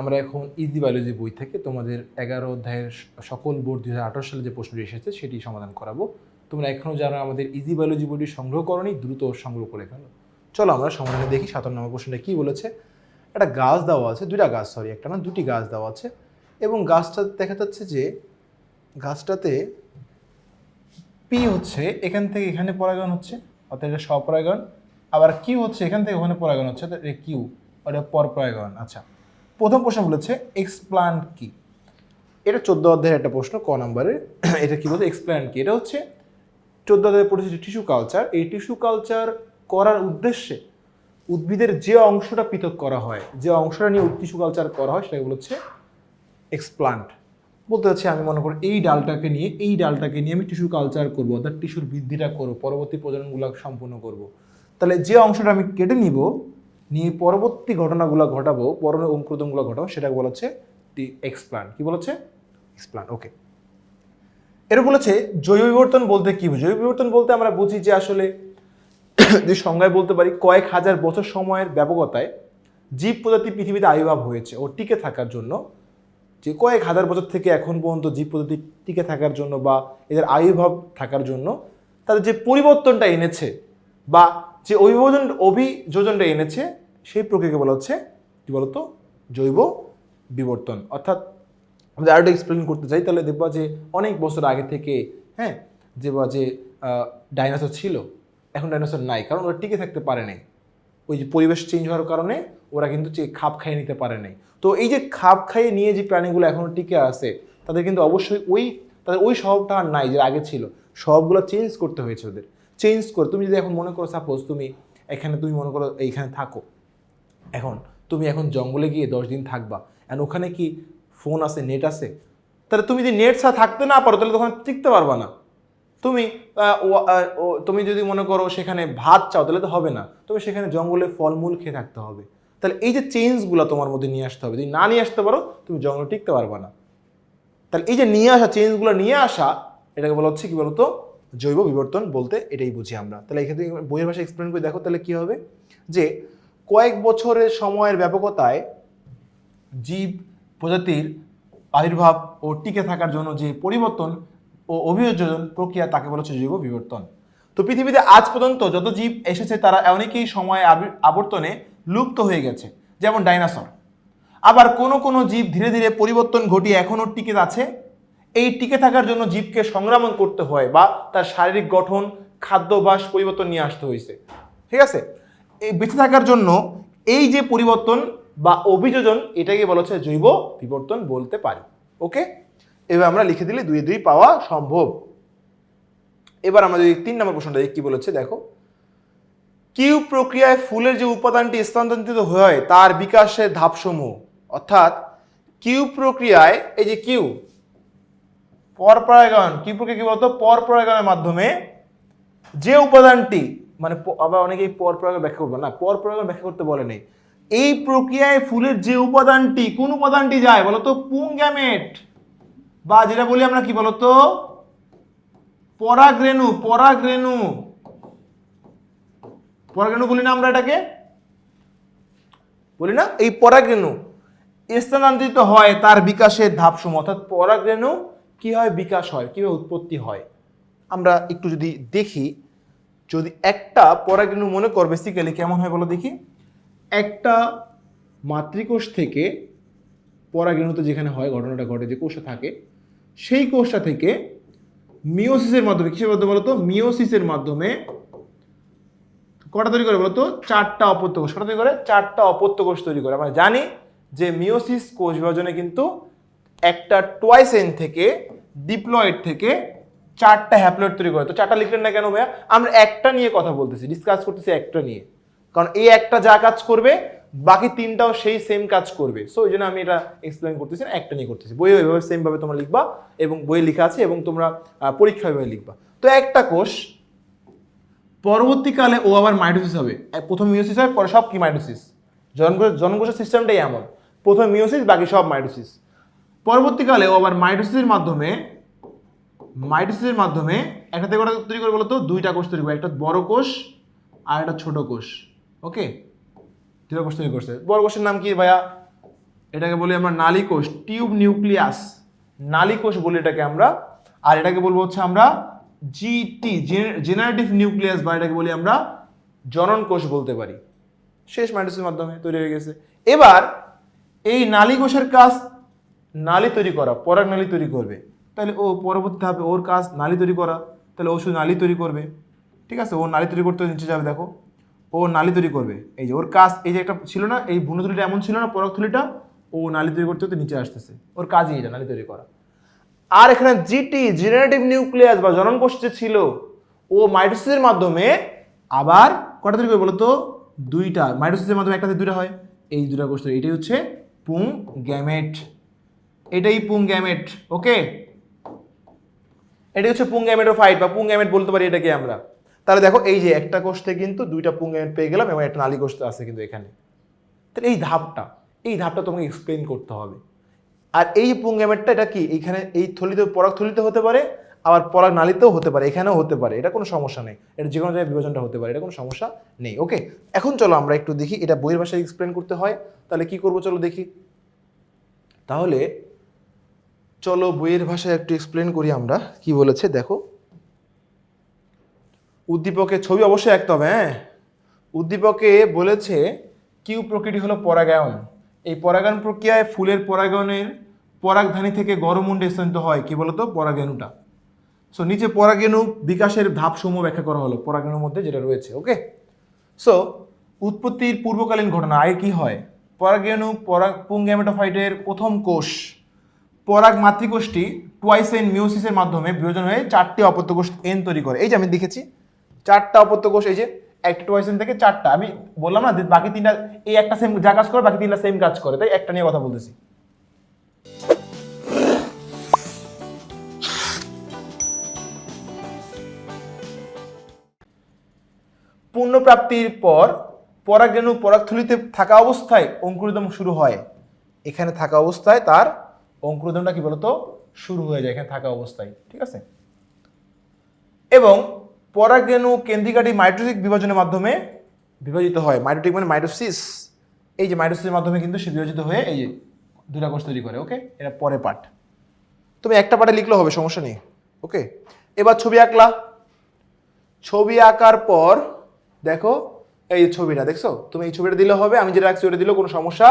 আমরা এখন easy biology বই থেকে তোমাদের এগারো অধ্যায়ের সকল বোর্ড দুই হাজার আঠারো সালে যে প্রশ্নটি এসেছে সেটি সমাধান করাবো। তোমরা এখনও যারা আমাদের ইজি বায়োলজি বইটি সংগ্রহ করনি, দ্রুত সংগ্রহ করে ফেলো। চলো আমরা সমাধানে দেখি সাতান্ন নম্বর প্রশ্নটা কী বলেছে। একটা গাছ দেওয়া আছে, দুইটা গাছ সরি একটা না, দুটি গাছ দেওয়া আছে এবং গাছটা দেখা যাচ্ছে যে গাছটাতে পি হচ্ছে এখান থেকে এখানে পরাগায়ন হচ্ছে, অর্থাৎ এটা স্বপরাগায়ন। আবার কিউ হচ্ছে এখান থেকে ওখানে পরাগায়ন হচ্ছে কিউ ওটা পরপরাগায়ন আচ্ছা। প্রথম প্রশ্ন বলেছে এক্সপ্লান্ট কি? এটা চোদ্দ অধ্যায়ের একটা প্রশ্ন, ক নম্বরের এটা কি বলতে এক্সপ্লান্ট কি? এটা হচ্ছে, চোদ্দ অধ্যায়ে পড়েছে যে টিস্যু কালচার এই টিস্যু কালচার করার উদ্দেশ্যে উদ্ভিদের যে অংশটা পৃথক করা হয়, যে অংশটা নিয়ে টিস্যু কালচার করা হয়, সেটাকে বলছে এক্সপ্লান্ট বলতে হচ্ছে আমি মনে করি এই ডালটাকে নিয়ে, এই ডালটাকে নিয়ে আমি টিস্যু কালচার করব, অর্থাৎ টিস্যুর বৃদ্ধিটা করব, পরবর্তী প্রজননগুলো সম্পূর্ণ করব। তাহলে যে অংশটা আমি কেটে নিব নিয়ে পরবর্তী ঘটনাগুলো ঘটাবো পরবর্তী অঙ্কুরোদনগুলো ঘটাবো, সেটাকে বলা হচ্ছে এক্সপ্লান্ট। কি বলেছে? এক্সপ্লান্ট ওকে এর বলেছে, জৈব বিবর্তন বলতে কি? জৈব বিবর্তন বলতে আমরা বুঝি যে আসলে যে সংজ্ঞায় বলতে পারি, কয়েক হাজার বছর সময়ের ব্যাপকতায় জীব প্রজাতি পৃথিবীতে আবির্ভাব হয়েছে ও টিকে থাকার জন্য, যে কয়েক হাজার বছর থেকে এখন পর্যন্ত জীব প্রজাতি টিকে থাকার জন্য বা এদের আবির্ভাব থাকার জন্য তাদের যে পরিবর্তনটা এনেছে বা যে অভিযোজন অভিযোজনটা এনেছে, সেই প্রক্রিয়াকে বলা হচ্ছে কি বলতো? জৈব বিবর্তন। অর্থাৎ আমরা আরেকটা এক্সপ্লেন করতে চাই, তাহলে দেখবা যে অনেক বছর আগে থেকে হ্যাঁ যে বা যে ডাইনোসর ছিল। এখন ডাইনোসর নাই, কারণ ওরা টিকে থাকতে পারে নাই। ওই যে পরিবেশ চেঞ্জ হওয়ার কারণে ওরা কিন্তু খাপ খাইয়ে নিতে পারে নাই। তো এই যে খাপ খাইয়ে নিয়ে যে প্রাণীগুলো এখনও টিকে আছে, তাদের কিন্তু অবশ্যই ওই, তাদের ওই স্বভাবটা আর নাই যে আগে ছিল। স্বভাবগুলো চেঞ্জ করতে হয়েছে ওদের। চেঞ্জ করে। তুমি যদি এখন মনে করো সাপোজ তুমি এখানে, তুমি মনে করো এইখানে থাকো। এখন তুমি এখন জঙ্গলে গিয়ে দশ দিন থাকবা। অ্যান্ড ওখানে কি ফোন আছে নেট আছে? তাহলে তুমি যদি নেট ছাড়া থাকতে না পারো, তাহলে তখন টিকতে পারবা না। তুমি তুমি যদি মনে করো সেখানে ভাত চাও, তাহলে তো হবে না। তুমি সেখানে জঙ্গলে ফলমূল খেয়ে থাকতে হবে। তাহলে এই যে চেঞ্জগুলো তোমার মধ্যে নিয়ে আসতে হবে। যদি না নিয়ে আসতে পারো, তুমি জঙ্গলে টিকতে পারবা না। তাহলে এই যে নিয়ে আসা চেঞ্জগুলো নিয়ে আসা, এটাকে বলা হচ্ছে কি বলতো? জৈব বিবর্তন বলতে এটাই বুঝি আমরা। তাহলে এক্ষেত্রে বইয়ের ভাষা এক্সপ্লেন করে দেখো তাহলে কি হবে? যে কয়েক বছরের সময়ের ব্যাপকতায় জীব প্রজাতির আবির্ভাব ও টিকে থাকার জন্য যে পরিবর্তন ও অভিযোজন প্রক্রিয়া তাকে বলা হচ্ছে জৈব বিবর্তন। তো পৃথিবীতে আজ পর্যন্ত যত জীব এসেছে তারা অনেকেই সময় আবি- আবর্তনে লুপ্ত হয়ে গেছে, যেমন ডাইনোসর। আবার কোনো কোনো জীব ধীরে ধীরে পরিবর্তন ঘটিয়ে এখনও টিকে আছে এই টিকে থাকার জন্য জীবকে সংগ্রাম করতে হয় বা তার শারীরিক গঠন খাদ্যাভ্যাস পরিবর্তন নিয়ে আসতে হয়েছে। ঠিক আছে? এই বেঁচে থাকার জন্য এই যে পরিবর্তন বা অভিযোজন, এটাকে বলা হচ্ছে জৈব বিবর্তন বলতে পারি। ওকে? এবার আমরা লিখে দিলে দুই দুই পাওয়া সম্ভব। এবার আমরা যদি তিন নম্বর প্রশ্নটা কি বলেছে, দেখো। কিউ প্রক্রিয়ায় ফুলের যে উপাদানটি স্থানান্তরিত হয়, তার বিকাশের ধাপসমূহ। অর্থাৎ কিউ প্রক্রিয়ায়, এই যে কিউ পরপরাগায়ন কিউ প্রক্রিয়া কি বলতো? পরপরাগায়নের মাধ্যমে যে উপাদানটি মানে আবার অনেকেই পরপরাগায়ন ব্যাখ্যা করবে না পরপরাগায়ন ব্যাখ্যা করতে বলে নেই। এই প্রক্রিয়ায় ফুলের যে উপাদানটি, কোন উপাদানটি যায় বলতো? পুংগ্যামেট বা যেটা বলি আমরা কি বলতো? পরাগরেণু পরাগরেণু। পরাগরেণু বলি না আমরা এটাকে? বলি না? এই পরাগরেণু। স্থানান্তরিত হয় তার বিকাশের ধাপসমূহ, অর্থাৎ পরাগরেণু কি হয় বিকাশ হয়, কীভাবে উৎপত্তি হয়? আমরা একটু যদি দেখি, যদি একটা পরাগরেণু মনে কর বেসিক্যালি কেমন হয় বলো দেখি? একটা মাতৃকোষ থেকে পরাগরেণুতে যেখানে হয়, ঘটনাটা ঘটে, যে কোষে থাকে, সেই কোষটা থেকে মিওসিসের মাধ্যমে, কিসের মাধ্যমে বলতো মিওসিসের মাধ্যমে কটা তৈরি করে বলতো চারটা অপত্য কোষ। কটা তৈরি করে? চারটা অপত্য কোষ তৈরি করে। আমরা জানি যে মিওসিস কোষ বিভাজনে কিন্তু একটা টোয়াইস এন থেকে ডিপ্লয়েড থেকে চারটা হ্যাপ্লয়েড তৈরি করে। তো চারটা লিখলেন না কেন ভাইয়া? আমরা একটা নিয়ে কথা বলতেছি ডিসকাস করতেছি একটা নিয়ে। কারণ এই একটা যা কাজ করবে, বাকি তিনটাও সেই সেম কাজ করবে। সো ওই জন্য আমি এটা এক্সপ্লেন করতেছি না, একটা নিয়ে করতেছি। বইয়ে ওইভাবে সেমভাবে তোমরা লিখবা এবং বইয়ে লেখা আছে এবং তোমরা পরীক্ষা ওইভাবে লিখবা। তো একটা কোষ, পরবর্তীকালে ও আবার মাইটোসিস হবে। প্রথম মিওসিস হয়, পরে সব কি মাইটোসিস জনকোষ জনকোষের সিস্টেমটাই এমন। প্রথম মিওসিস বাকি সব মাইটোসিস পরবর্তীকালে ও আবার মাইটোসিসের মাধ্যমে মাইটোসিসের মাধ্যমে একটা থেকে কটা তৈরি করে বলতো, দুইটা কোষ তৈরি করে, একটা বড় কোষ আর একটা ছোট কোষ ওকে দুটো কোষ তৈরি করছে। বড় কোষের নাম কি ভাইয়া? এটাকে বলি আমরা নালিকোষ, টিউব নিউক্লিয়াস। নালিকোষ বলি এটাকে আমরা। আর এটাকে বলব হচ্ছে আমরা জিটি জেনারেটিভ নিউক্লিয়াস বা এটাকে বলি আমরা জনন কোষ বলতে পারি। শেষ মাইটোসিসের মাধ্যমে তৈরি হয়ে গেছে। এবার এই নালী কোষের কাজ নালী তৈরি করা, পরাগ নালী তৈরি করবে। তাহলে ও পরবর্তী ধাপে ওর কাজ নালী তৈরি করা, তাহলে ও শুধু নালী তৈরি করবে। ঠিক আছে? ও নালী তৈরি করতে নিচে যাবে, দেখো। ও নালি তৈরি করবে। এই যে ওর কাজ, এই যে একটা ছিল না, এই ভ্রূণথলিটা এমন ছিল না পরাগথলিটা ও নালী তৈরি করতে করতে নিচে আসতেছে। ওর কাজই এটা, নালী তৈরি করা। আর এখানে জিটি জেনারেটিভ নিউক্লিয়াস বা জনন কোষ ছিল, ও মাইটোসিসের মাধ্যমে আবার কটা তৈরি করবে বলো তো দুইটা। মাইটোসিসের মাধ্যমে একটাতে দুইটা হয়। এই দুটা কোষ এটাই হচ্ছে পুং গ্যামেট। এটাই পুং গ্যামেট, ওকে? এটা হচ্ছে পুং গ্যামেটোফাইট বা পুং গ্যামেট বলতে পারি এটাকে আমরা। তাহলে দেখো, এই যে একটা কোষ থেকে কিন্তু দুইটা পুং গ্যামেট পেয়ে গেলাম এবং একটা নালী কোষ আছে কিন্তু এখানে। তাহলে এই ধাপটা এই ধাপটা তোমাকে এক্সপ্লেন করতে হবে। আর এই পুং পুংগ্যামেটটা এটা কি? এইখানে এই থলিতে, পরাগ থলিতে হতে পারে, আবার পরাগ নালীতেও হতে পারে, এখানেও হতে পারে। এটা কোনো সমস্যা নেই। এটা যে কোনো জায়গায় বিভাজনটা হতে পারে, এটা কোনো সমস্যা নেই, ওকে? এখন চলো আমরা একটু দেখি, এটা বইয়ের ভাষায় এক্সপ্লেন করতে হয়। তাহলে কি করব চলো দেখি? তাহলে চলো বইয়ের ভাষায় একটু এক্সপ্লেন করি আমরা, কি বলেছে, দেখো। উদ্দীপকের ছবি অবশ্যই আঁকতে হবে হ্যাঁ? উদ্দীপকে বলেছে, কিউ প্রকৃতি হলো পরাগায়ন। এই পরাগায়ন প্রক্রিয়ায় ফুলের পরাগায়নের পরাগধানী থেকে গরমুণ্ডে স্থানিত হয়, কি বলতো? পরাগেণুটা সো নিচে পরাগেণু বিকাশের ধাপসমূহ ব্যাখ্যা করা হলো পরাগেণুর মধ্যে যেটা রয়েছে ওকে সো উৎপত্তির পূর্বকালীন ঘটনা, আগে কি হয়? পরাগেণু পরাগ পুংগ্যামেটোফাইটের প্রথম কোষ পরাগ মাতৃকোষটি টুয়াইসেন মিউসিসের মাধ্যমে বিভাজন হয়ে চারটি অপত্য কোষ এন তৈরি করে। এই যে আমি দেখেছি, চারটা অপত্য কোষ এই যে একটা টুয়াইসেন থেকে চারটা। আমি বললাম না বাকি তিনটা, এই একটা সেম যা কাজ করে, বাকি তিনটা সেম কাজ করে, তাই একটা নিয়ে কথা বলতেছি। পূর্ণপ্রাপ্তির পর পরাগ পরাগরেণু পরাগথলিতে থাকা অবস্থায় অঙ্কুরোদম শুরু হয়। এখানে থাকা অবস্থায় তার অঙ্কুরোদমটা কি বলতো? শুরু হয়ে যায়, এখানে থাকা অবস্থায়, ঠিক আছে? এবং পরাগরেণু কেন্দ্রিকাটি মাইটোটিক বিভাজনের মাধ্যমে বিভাজিত হয়। মাইটোটিক মানে মাইটোসিস। এই যে মাইটোসিসের মাধ্যমে কিন্তু সে বিভাজিত হয়ে এই যে দুটা কোষ তৈরি করে, ওকে? এটা পরে পার্ট তুমি একটা পার্টে লিখলেও হবে, সমস্যা নেই, ওকে? এবার ছবি আঁকলা। ছবি আঁকার পর, দেখো, এই ছবিটা, দেখছ? তুমি এই ছবিটা দিলে হবে, আমি যেটা রাখছি ওটা দিলেও কোনো সমস্যা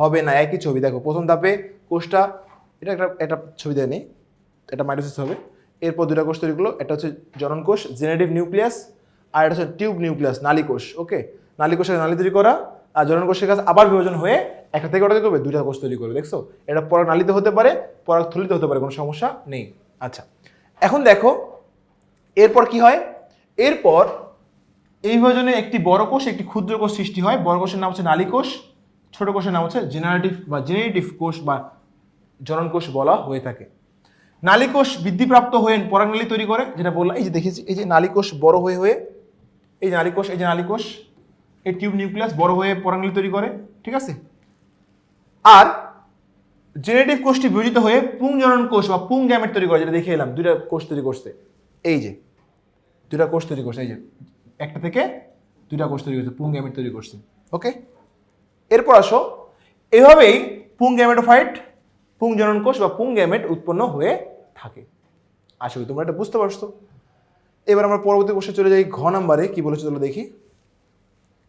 হবে না, একই ছবি। দেখো, প্রথম ধাপে কোষটা এটা একটা একটা ছবি দেয়নি এটা মাইটোসিস হবে। এরপর দুটা কোষ তৈরি করল এটা হচ্ছে জনন কোষ জেনেটিভ নিউক্লিয়াস, আর এটা হচ্ছে টিউব নিউক্লিয়াস, নালী কোষ, ওকে? নালী কোষের নালী তৈরি করা, আর জনন কোষের কাছে আবার বিভাজন হয়ে একটা থেকে ওটা কি করবে, দুইটা কোষ তৈরি করবে, দেখছ? এটা পরাগ নালীতে হতে পারে, পরাগ থলিতে হতে পারে, কোনো সমস্যা নেই। আচ্ছা এখন দেখো, এরপর কি হয়? এরপর এই বিভাজনে একটি বড় কোষ, একটি ক্ষুদ্র কোষ সৃষ্টি হয়, বড় কোষের নাম হচ্ছে নালী কোষ, ছোট কোষের নাম হচ্ছে জেনারেটিভ বা জেনারেটিভ কোষ বা জনন কোষ বলা হয়ে থাকে। নালীকোষ বৃদ্ধিপ্রাপ্ত হয়ে পরাগনালী তৈরি করে, যেটা বললাম, এই যে দেখেছি, এই যে নালিকোষ বড় হয়ে হয়ে, এই যে নালীকোষ, এই যে নালীকোষ, এই টিউব নিউক্লিয়াস বড় হয়ে পরাগনালী তৈরি করে, ঠিক আছে? আর জেনেটিভ কোষটি বিভাজিত হয়ে পুং জনন কোষ বা পুং গ্যামেট তৈরি করে, যেটা দেখে এলাম, দুইটা কোষ তৈরি করছে। এই যে, দুইটা কোষ তৈরি করছে, এই যে, একটা থেকে দুইটা কোষ তৈরি করছে, পুং গ্যামেট তৈরি করছে, ওকে? এরপর আসো, এভাবেই পুং গ্যামেটোফাইট পুং জনন কোষ বা পুং গ্যামেট উৎপন্ন হয়ে থাকে। আশা করি তোমরা এটা বুঝতে পারছ। এবার আমরা পরবর্তী কোষে চলে যাই ঘ নাম্বারে। কি বলেছে চলো দেখি?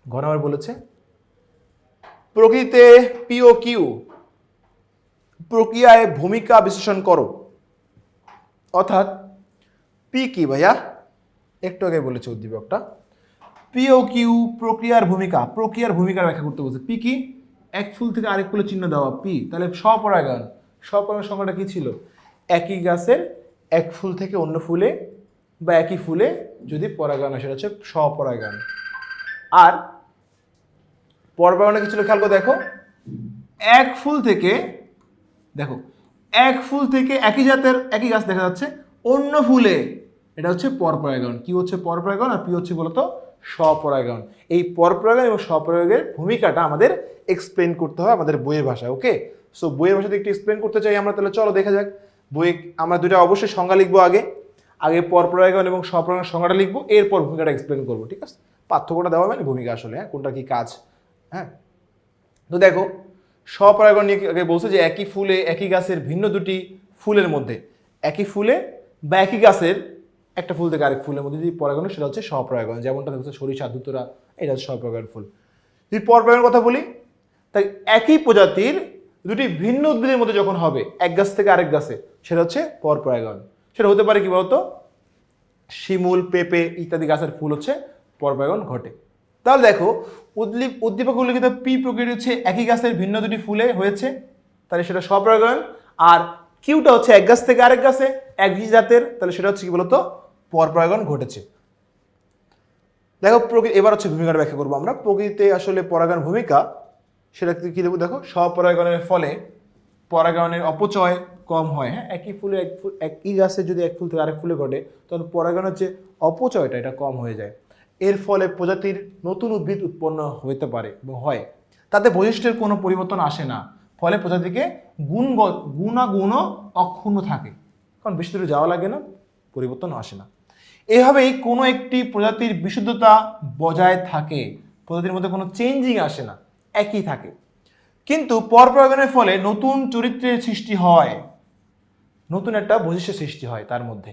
ঘ নাম্বার বলেছে, প্রকৃতিতে পিও কিউ প্রক্রিয়ায় ভূমিকা বিশ্লেষণ করো। অর্থাৎ পি কি ভাইয়া? একটু আগে বলেছে উদ্দীপকটা। পিও কিউ প্রক্রিয়ার ভূমিকা। প্রক্রিয়ার ভূমিকার ব্যাখ্যা করতে বলছে। পি কি? এক ফুল থেকে আরেক ফুলের চিহ্ন দেওয়া, পি। তাহলে স্বপরাগায়ন স্বপরাগায়ন সংখ্যাটা কী ছিল? একই গাছের এক ফুল থেকে অন্য ফুলে বা একই ফুলে যদি পরাগায়ন হয়, সেটা হচ্ছে স্বপরাগায়ন আর পরপরাগণে কী ছিল? খেয়াল করে দেখো। এক ফুল থেকে, দেখো, এক ফুল থেকে একই জাতের একই গাছ দেখা যাচ্ছে, অন্য ফুলে। এটা হচ্ছে পরপরাগণ কি হচ্ছে পরপরাগণ আর পি হচ্ছে বলতো স্বপরাগণ এই পরপরাগায়ন এবং স্বপরাগের ভূমিকাটা আমাদের এক্সপ্লেন করতে হবে আমাদের বইয়ের ভাষায় ওকে সো বইয়ের ভাষাতে একটু এক্সপ্লেন করতে চাই আমরা, তাহলে চলো দেখা যাক। বইয়ে আমরা দুটো অবশ্যই সংজ্ঞা লিখব আগে। আগে পরপরাগণ এবং স্বপরাগণ সংজ্ঞাটা লিখব, এরপর ভূমিকাটা এক্সপ্লেন করব, ঠিক আছে? পার্থক্যটা দেওয়া মানে ভূমিকা আসলে হ্যাঁ? কোনটা কি কাজ হ্যাঁ? তো দেখো স্বপরাগণ আগে বলছে যে একই ফুলে একই গাছের ভিন্ন দুটি ফুলের মধ্যে, একই ফুলে বা একই গাছের একটা ফুল থেকে আরেক ফুলের মধ্যে যদি পরাগণ সেটা হচ্ছে স্বপরাগণ যেমনটা হচ্ছে সরিষা দুতরা এটা হচ্ছে স্বপরাগণ ফুল। যদি পরপরাগণের কথা বলি, তাই একই প্রজাতির দুটি ভিন্ন উদ্ভিদের মধ্যে যখন হবে, এক গাছ থেকে আরেক গাছে, সেটা হচ্ছে পরপরাগণ সেটা হতে পারে কি বলতো? শিমুল, পেঁপে ইত্যাদি গাছের ফুল হচ্ছে পরপরাগণ ঘটে। তাহলে দেখো উদ্দীপ উদ্দীপক উল্লেখিত পি প্রকৃতি হচ্ছে একই গাছের ভিন্ন দুটি ফুলে হয়েছে। তাহলে সেটা স্বপরাগণ আর কিউটা হচ্ছে এক গাছ থেকে আরেক গাছে, এক জাতের। তাহলে সেটা হচ্ছে কি বলতো? পরপরাগণ ঘটেছে। দেখো প্রকৃতি এবার হচ্ছে ভূমিকাটা ব্যাখ্যা করব আমরা। প্রকৃতিতে আসলে পরাগায়ন ভূমিকা, সেটা কি দেবো? দেখো স্বপরাগণের ফলে পরাগায়নের অপচয় কম হয়। হ্যাঁ একই ফুলে এক ফুল একই গাছে যদি এক ফুল থেকে আরেক ফুলে ঘটে, তখন পরাগায়নের যে অপচয়টা, এটা কম হয়ে যায়। এর ফলে প্রজাতির নতুন উদ্ভিদ উৎপন্ন হতে পারে এবং হয়। তাতে বৈশিষ্ট্যের কোনো পরিবর্তন আসে না। ফলে প্রজাতিকে গুণগত গুণাগুণও অক্ষুণ্ণ থাকে। কারণ বেশি দূরে যাওয়া লাগে না পরিবর্তন আসে না। এভাবেই কোনো একটি প্রজাতির বিশুদ্ধতা বজায় থাকে। প্রজাতির মধ্যে কোনো চেঞ্জিং আসে না, একই থাকে। কিন্তু পরপরাগণের ফলে নতুন চরিত্রের সৃষ্টি হয়। নতুন একটা বৈশিষ্ট্য সৃষ্টি হয় তার মধ্যে।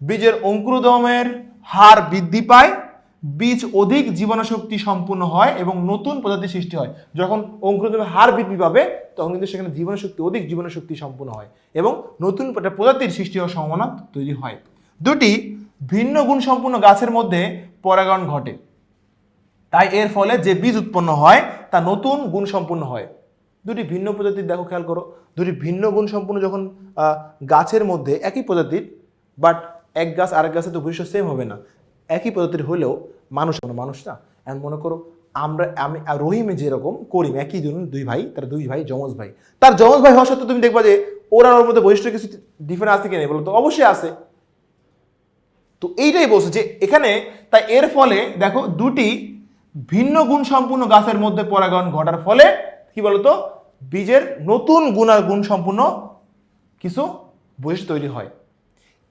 বীজের অঙ্কুরোদমের হার বৃদ্ধি পায়, বীজ অধিক জীবনশক্তি সম্পূর্ণ হয় এবং নতুন প্রজাতির সৃষ্টি হয়। যখন অঙ্কুরোদমের হার বৃদ্ধি পাবে, তখন কিন্তু সেখানে জীবনশক্তি, অধিক জীবনশক্তি সম্পূর্ণ হয় এবং নতুন প্রজাতির সৃষ্টি হওয়ার সম্ভাবনা তৈরি হয়। দুটি ভিন্ন গুণ সম্পূর্ণ গাছের মধ্যে পরাগণ ঘটে। তাই এর ফলে যে বীজ উৎপন্ন হয়, তা নতুন গুণ সম্পূর্ণ হয়। দুটি ভিন্ন প্রজাতির দেখো, খেয়াল করো। দুটি ভিন্ন গুণ সম্পূর্ণ যখন গাছের মধ্যে একই প্রজাতির বাট এক গাছ আরেক গাছে তো বৈশিষ্ট্য সেম হবে না। একই প্রজাতির হলেও মানুষ কোনো মানুষ না। এখন মনে করো, আমরা, আমি রহিমে যেরকম করিম একই জন দুই ভাই, তার দুই ভাই যমজ ভাই। তার যমজ ভাই হওয়া সত্ত্বেও তুমি দেখবা যে ওরা ওর মধ্যে বৈশিষ্ট্য কিছু ডিফারেন্ট আছে কি নেই বলো তো? অবশ্যই আছে। তো এইটাই বলছে যে এখানে, তাই এর ফলে দেখো দুটি ভিন্ন গুণ সম্পূর্ণ গাছের মধ্যে পরাগায়ন ঘটার ফলে কি বলতো? বীজের নতুন গুণার গুণ সম্পূর্ণ কিছু বৈশিষ্ট্য তৈরি হয়।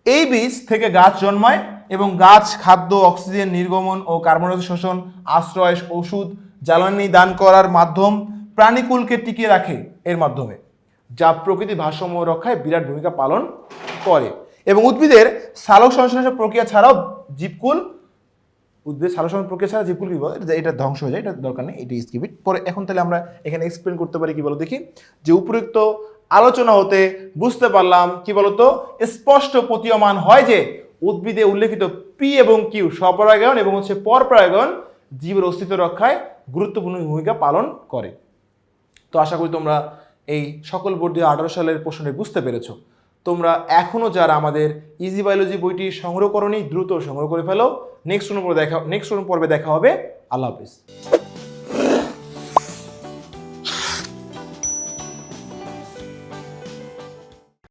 এই বীজ থেকে গাছ জন্মায় এবং গাছ, খাদ্য, অক্সিজেন, নির্গমন ও কার্বন শোষণ, আশ্রয়, ওষুধ, জ্বালানি দান করার মাধ্যম প্রাণীকুলকে টিকিয়ে রাখে এর মাধ্যমে, যা প্রকৃতি ভারসাম্য রক্ষায় বিরাট ভূমিকা পালন করে। এবং উদ্ভিদের সালোক সংশ্লেষণ প্রক্রিয়া ছাড়াও জীবকুল উদ্ভিদ সালোক সংশ্লেষণ প্রক্রিয়া ছাড়া জীবকুল কি বলে? এটা- ধ্বংস হয়ে যায়, এটা দরকার নেই, এটি স্কিপিট পরে এখন তাহলে আমরা এখানে এক্সপ্লেন করতে পারি কি বলো? দেখি, যে উপযুক্ত আলোচনা হতে বুঝতে পারলাম কি বলতো? স্পষ্ট প্রতীয়মান হয় যে উদ্ভিদে উল্লেখিত পি এবং কিউ স্বপরাগায়ন এবং হচ্ছে পরপরাগায়ন জীবের অস্তিত্ব রক্ষায় গুরুত্বপূর্ণ ভূমিকা পালন করে। তো আশা করি তোমরা এই সকল বোর্ড দিয়ে আঠারো সালের প্রশ্নটি বুঝতে পেরেছ। তোমরা এখনও যারা আমাদের ইজি বায়োলজি বইটি সংগ্রহ করনি, দ্রুত সংগ্রহ করে ফেলো। নেক্সট পর্বে দেখা নেক্সট রুম পর্বে দেখা হবে। আল্লাহ হাফিজ।